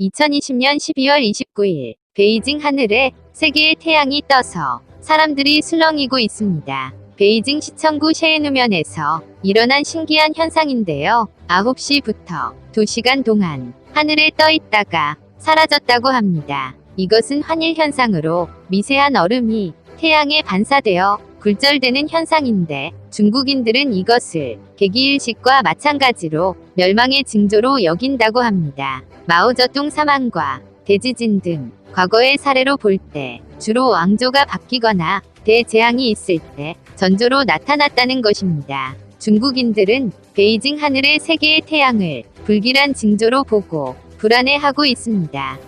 2020년 12월 29일 베이징 하늘에 세 개의 태양이 떠서 사람들이 술렁이고 있습니다. 베이징 시청구 셰에누면에서 일어난 신기한 현상인데요. 9시부터 2시간 동안 하늘에 떠 있다가 사라졌다고 합니다. 이것은 환일 현상으로 미세한 얼음이 태양에 반사되어 굴절되는 현상인데 중국인들은 이것을 개기일식과 마찬가지로 멸망의 징조로 여긴다고 합니다. 마오쩌둥 사망과 대지진 등 과거의 사례로 볼 때 주로 왕조가 바뀌거나 대재앙이 있을 때 전조로 나타났다는 것입니다. 중국인들은 베이징 하늘의 세 개의 태양을 불길한 징조로 보고 불안해하고 있습니다.